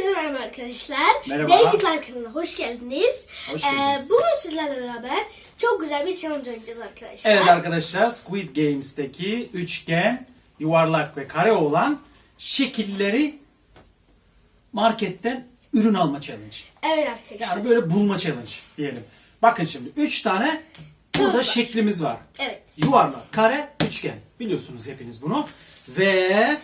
Hepinize merhaba arkadaşlar. Merhaba. David Live kanalına hoş geldiniz. Hoş Ee, bugün sizlerle beraber çok güzel bir challenge oynayacağız arkadaşlar. Evet arkadaşlar Squid Games'teki üçgen, yuvarlak ve kare olan şekilleri marketten ürün alma challenge. Evet arkadaşlar. Yani böyle bulma challenge diyelim. Bakın şimdi üç tane burada Var. şeklimiz var. Evet. Yuvarlak, kare, üçgen. Biliyorsunuz hepiniz bunu. Ve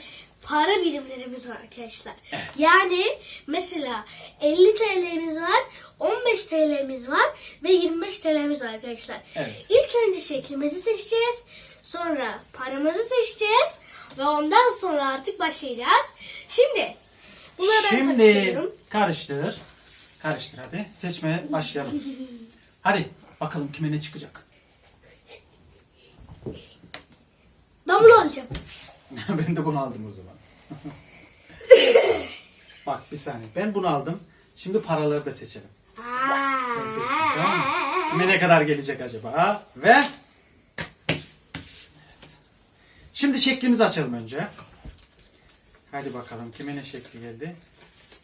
Para birimlerimiz var arkadaşlar. Yani mesela 50 TL'miz var, 15 TL'miz var ve 25 TL'miz var arkadaşlar. Evet. İlk önce şeklimizi seçeceğiz. Sonra paramızı seçeceğiz. Ve ondan sonra artık başlayacağız. Şimdi bunları ben şimdi karıştırıyorum. karıştır. Karıştır hadi. Seçmeye başlayalım. hadi bakalım kime ne çıkacak. Bunu alacağım. ben de bunu aldım o zaman. Bak bir saniye. Ben bunu aldım. Şimdi paraları da seçelim. Sen seçtin tamam mı? Kime ne kadar gelecek acaba? Ve Evet. Şimdi şeklimizi açalım önce. Hadi bakalım kime ne şekli geldi?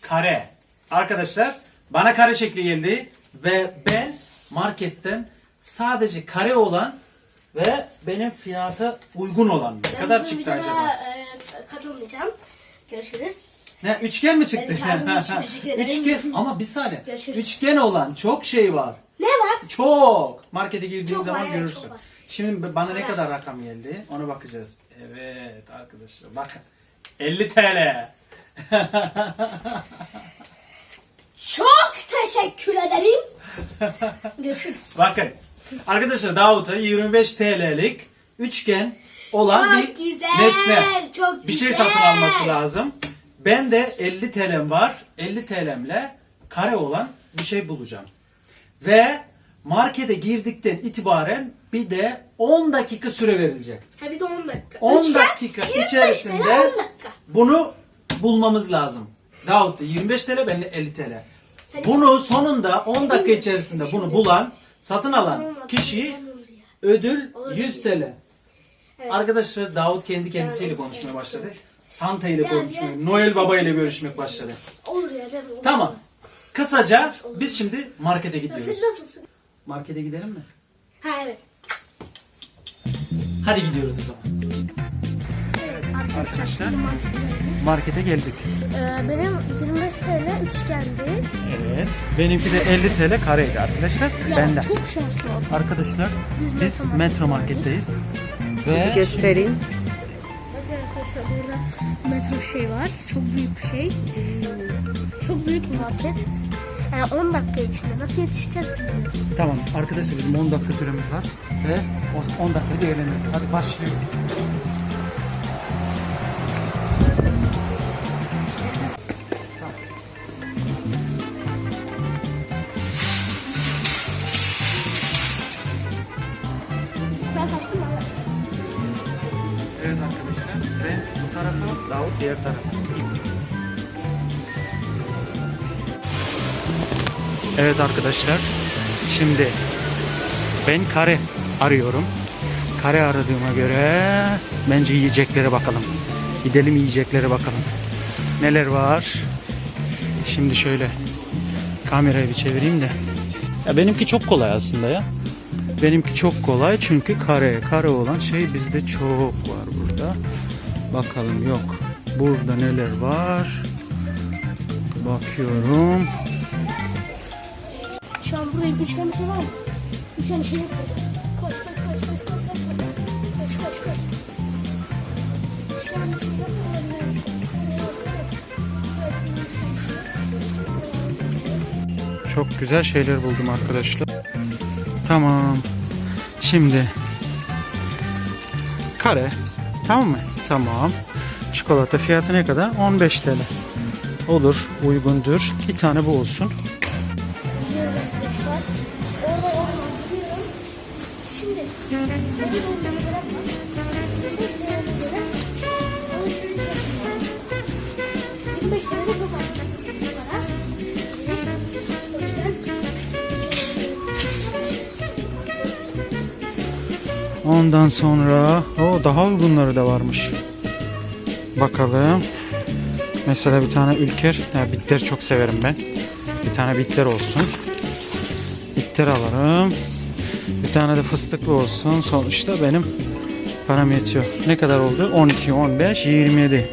Kare. Arkadaşlar bana kare şekli geldi ve ben marketten sadece kare olan ve benim fiyata uygun olan ne Ben kadar bu çıktı videoda, acaba? e, katılmayacağım. Görüşürüz. Ne üçgen mi çıktı? Beni çağırdığınız için teşekkür ederim. üçgen ama bir saniye. Görüşürüz. Üçgen olan çok şey var. Ne var? Çok. Markete girdiğin Çok var, zaman evet, görürsün. çok var. Şimdi bana ne kadar rakam geldi? Ona bakacağız. Evet arkadaşlar bakın. 50 TL. Çok teşekkür ederim. Görüşürüz. bakın. Arkadaşlar Davut'a 25 TL'lik üçgen olan Çok bir güzel, nesne. çok bir şey güzel. satın alması lazım. Ben de 50 TL'm var. 50 TL'mle kare olan bir şey bulacağım. Ve markete girdikten itibaren bir de 10 dakika süre verilecek. Ha bir de 10 dakika. 10 Üçgen, dakika 25 içerisinde TL, 10 dakika. bunu bulmamız lazım. Davut da 25 TL, ben de 50 TL. Sen Bunu sonunda 10 dakika içerisinde bunu bulan, satın alan kişi ödül Olur 100 ya. TL. Evet. Arkadaşlar Davut kendi kendisiyle konuşmaya başladı. Santa ile konuşmaya, Noel Baba ile görüşmek başladı. Olur ya değil mi? Olur. Tamam. Kısaca biz şimdi markete gidiyoruz. Nasılsın? Markete gidelim mi? Ha evet. Hadi gidiyoruz o zaman. Arkadaşlar. markete geldik. Ee, benim 25 TL üçgendi. Evet. Benimki de 50 TL kareydi arkadaşlar. Ya Benden. çok şanslı oldum. Arkadaşlar Biz biz metro metro marketteyiz. Ve göstereyim. Bakın arkadaşlar burada metro şey var. Çok büyük bir şey. Çok büyük bir market. Yani 10 dakika içinde nasıl yetişeceğiz bilmiyorum. tamam arkadaşlar bizim 10 dakika süremiz var ve o 10 dakika değerlendiriyoruz. Hadi başlıyoruz. Diğer tarafı. Evet arkadaşlar şimdi ben kare arıyorum. Kare aradığıma göre bence yiyeceklere bakalım. Gidelim yiyeceklere bakalım. Neler var? Şimdi şöyle kamerayı bir çevireyim de. Ya benimki çok kolay aslında ya. Benimki çok kolay çünkü kare. Kare olan şey bizde çok var burada. Bakalım yok. Burada neler var? Bakıyorum. Şu an buraya bir bir şey var mı? Bir şey. Koş koş koş koş koş koş koş. Koş koş koş. Bir şey nasıl olabilir? Çok güzel şeyler buldum arkadaşlar. Tamam. Şimdi kare. Tamam mı? Tamam. Çikolata fiyatı ne kadar? 15 TL. Olur, uygundur. Bir tane bu olsun. Gidiyoruz arkadaşlar. Orada orada gidiyorum. Şimdi bir olmamı bırakma. Beş liraya göre alışveriş yapacağım. 25 liraya da çok az. Para. O yüzden Ondan sonra o daha uygunları da varmış. Bakalım. Mesela bir tane ülker. Ya bitter çok severim ben. Bir tane bitter olsun. Bitter alırım. Bir tane de fıstıklı olsun. Sonuçta benim param yetiyor. Ne kadar oldu? 12, 15, 27.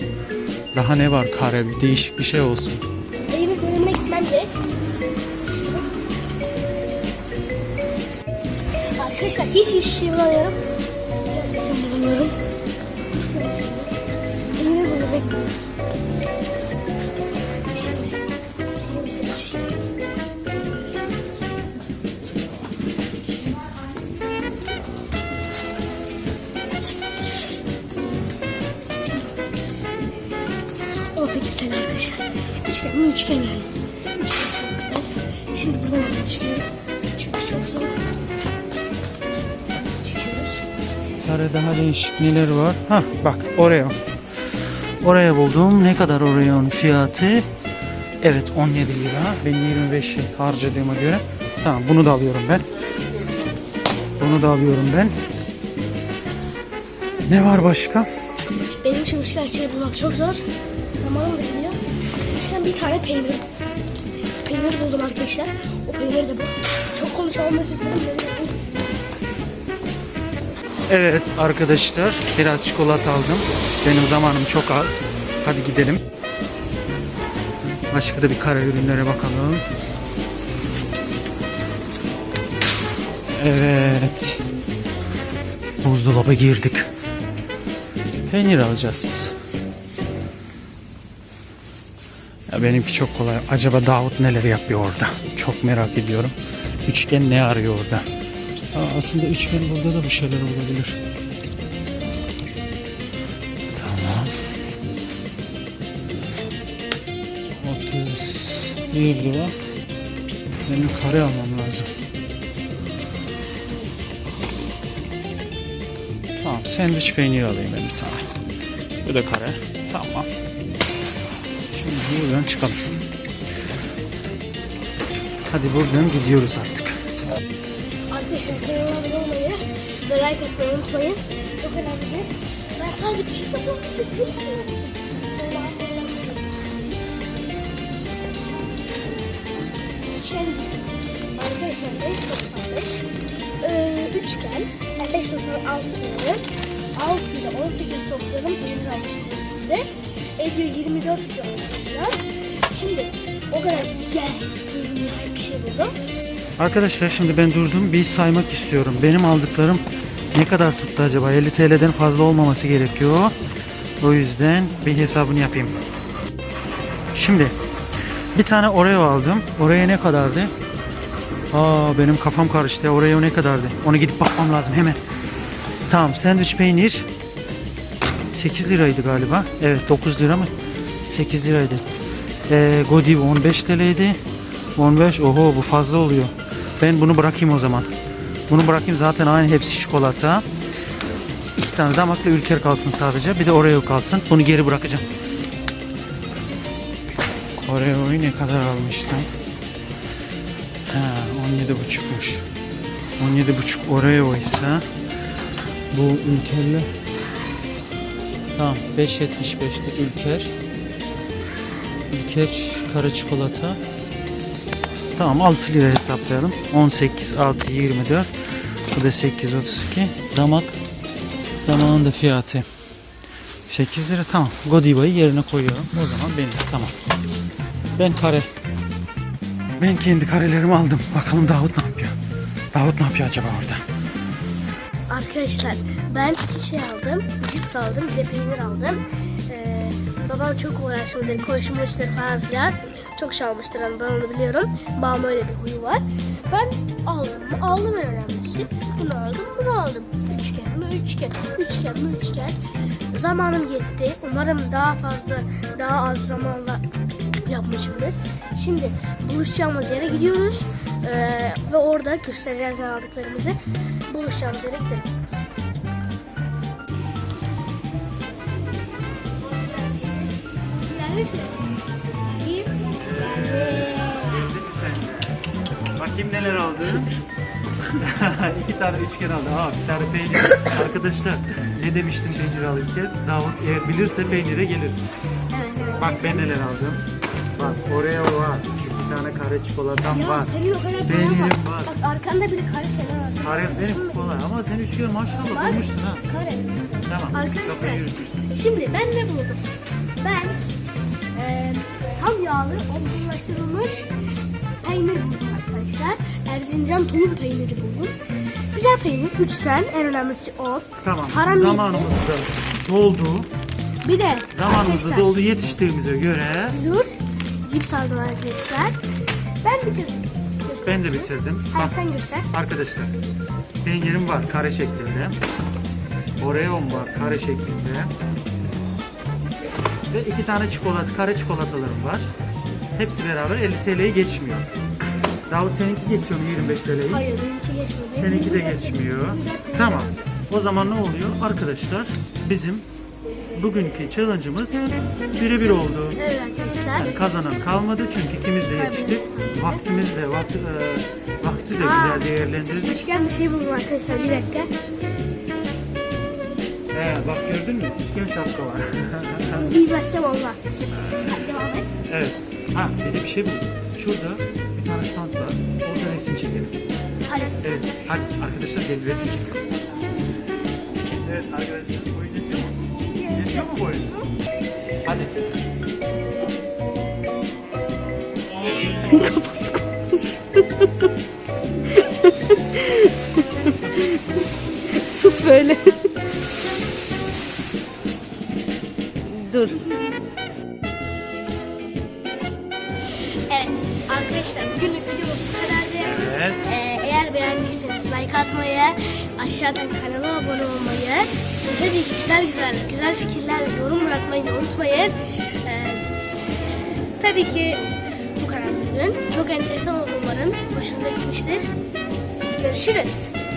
Daha ne var kare? Bir değişik bir şey olsun. Arkadaşlar hiç hiçbir şey bulamıyorum. Gerçekten 18 sene arkadaşlar. Üçgen mi üçgen yani. Üçgen çok güzel. Şimdi buradan hemen çıkıyoruz. Çünkü çok zor. Çıkıyoruz. Kare daha değişik neler var? Ha bak Oreo. Oraya buldum. Ne kadar Oreo'nun fiyatı? Evet 17 lira. Ben 25 harcadığıma göre. Tamam bunu da alıyorum ben. Bunu da alıyorum ben. Ne var başka? Benim için üçgen şey bulmak çok zor. Zamanım da geliyor. Bir tane peynir. Peynir buldum arkadaşlar. O peynir de bu. Çok konuşamam özür. Evet arkadaşlar biraz çikolata aldım. Benim zamanım çok az. Hadi gidelim. Başka da bir kara ürünlere bakalım. Evet. Buzdolaba girdik. Peynir alacağız. Benimki çok kolay. Acaba Davut neler yapıyor orada? Çok merak ediyorum. Üçgen ne arıyor orada? Aa, aslında üçgen burada da bir şeyler olabilir. Tamam. 31 lira. Benim kare almam lazım. Tamam, sandviç peynir alayım ben bir tane. Bu da kare. Tamam. Buradan çıkalım. Hadi buradan gidiyoruz artık. Arkadaşlar kanalıma abone olmayı ve like atmayı unutmayın. Çok önemli. Ben sadece bir bir şey. Arkadaşlar 5.95 ee, üçgen. Yani 5.96 sınırı. 6 ile 18 toplayalım. 20 almıştım size. Ediyor 24 ediyor arkadaşlar. Şimdi o kadar yes buldum ya bir şey buldum. Arkadaşlar şimdi ben durdum bir saymak istiyorum. Benim aldıklarım ne kadar tuttu acaba? 50 TL'den fazla olmaması gerekiyor. O yüzden bir hesabını yapayım. Şimdi bir tane Oreo aldım. Oreo ne kadardı? Aa benim kafam karıştı. Oreo ne kadardı? Onu gidip bakmam lazım hemen. Tamam sandviç peynir 8 liraydı galiba. Evet 9 lira mı? 8 liraydı. Ee, Godiva 15 TL'ydi. 15 oho bu fazla oluyor. Ben bunu bırakayım o zaman. Bunu bırakayım zaten aynı hepsi çikolata. İki tane damakla ülker kalsın sadece. Bir de Oreo kalsın. Bunu geri bırakacağım. Oreo'yu ne kadar almıştım? Ha 17,5'muş. 17,5 Oreo ise bu ülkerle Tamam 5.75'te ülker. Ülker kara çikolata. Tamam 6 lira hesaplayalım. 18 6 24. Bu da 8 32. Damak damağın da fiyatı 8 lira tamam. Godiva'yı yerine koyuyorum. O zaman benim tamam. Ben kare. Ben kendi karelerimi aldım. Bakalım Davut ne yapıyor? Davut ne yapıyor acaba orada? Arkadaşlar ben şey aldım, cips aldım, bir de peynir aldım. Ee, babam çok uğraşmıştır, koşmuştur falan filan. Çok çalmıştır hani ben onu biliyorum. Babam öyle bir huyu var. Ben aldım? Aldım en önemlisi. Bunu aldım, bunu aldım. Üçgen mi? Üçgen. Üçgen mi? Üçgen. Zamanım yetti. Umarım daha fazla, daha az zamanla yapmışımdır. Şimdi buluşacağımız yere gidiyoruz. Ee, ve orada göstereceğiz aldıklarımızı. Buluşacağımız yere gidelim. Bakayım neler aldı. İki tane üçgen aldı. Aa bir tane peynir. Arkadaşlar ne demiştim peynir alırken? Davut eğer bilirse peynire gelir. Evet, evet. Bak ben neler aldım. Bak Oreo var. Bir tane kare çikolatam Ya var. senin o kadar Benim paran var. var. Bak arkanda bile kare şeyler var. Kare benim kolay ama sen üç kere maşallah Bak, bulmuşsun ha. Kare. Tamam. Arkadaşlar kafayı yürütürsün. şimdi ben ne buldum? Ben eee tam yağlı olgunlaştırılmış peynir buldum arkadaşlar. Erzincan tulum peyniri buldum. Güzel peynir. Üçten en önemlisi o. Tamam. Param Zamanımız da doldu. Bir de Zamanımız da arkadaşlar, doldu yetiştiğimize göre Dur. Cips aldım arkadaşlar. Ben bitirdim. Ben de bitirdim. Hayır Bak sen göster. arkadaşlar peynirim var kare şeklinde. Oreo'm var kare şeklinde. Ve iki tane çikolata, kare çikolatalarım var. Hepsi beraber 50 TL'yi geçmiyor. Davut seninki geçiyor mu 25 TL'yi? Hayır benimki geçmedi. Seninki de geçmiyor. Tamam. O zaman ne oluyor? Arkadaşlar bizim bugünkü challenge'ımız birebir oldu. Evet arkadaşlar. Yani kazanan kalmadı çünkü ikimiz de yetiştik. Vaktimiz de vakti, e, vakti de güzel değerlendirdik. Üçgen bir şey buldum arkadaşlar bir dakika. He, bak gördün mü? Üçgen şapka var. Bilmezsem olmaz. Hadi devam et. evet. Ha bir de bir şey buldum. Şurada bir tane stand var. Orada resim çekelim. Hadi. Evet. Hadi arkadaşlar gelin resim çekelim. Evet arkadaşlar? Yetiyor mu boyun? Hadi. Kafası Tut böyle. Dur. Evet arkadaşlar bugünlük videomuz bu kadardı. Evet. Ee, eğer beğendiyseniz like atmayı, aşağıdan kanala abone olmayı, tabii ki güzel güzel güzel fikirlerle yorum bırakmayı da unutmayın. Ee, tabii ki bu kadar bugün. Çok enteresan oldu umarım. Hoşunuza gitmiştir. Görüşürüz.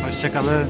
Hoşçakalın.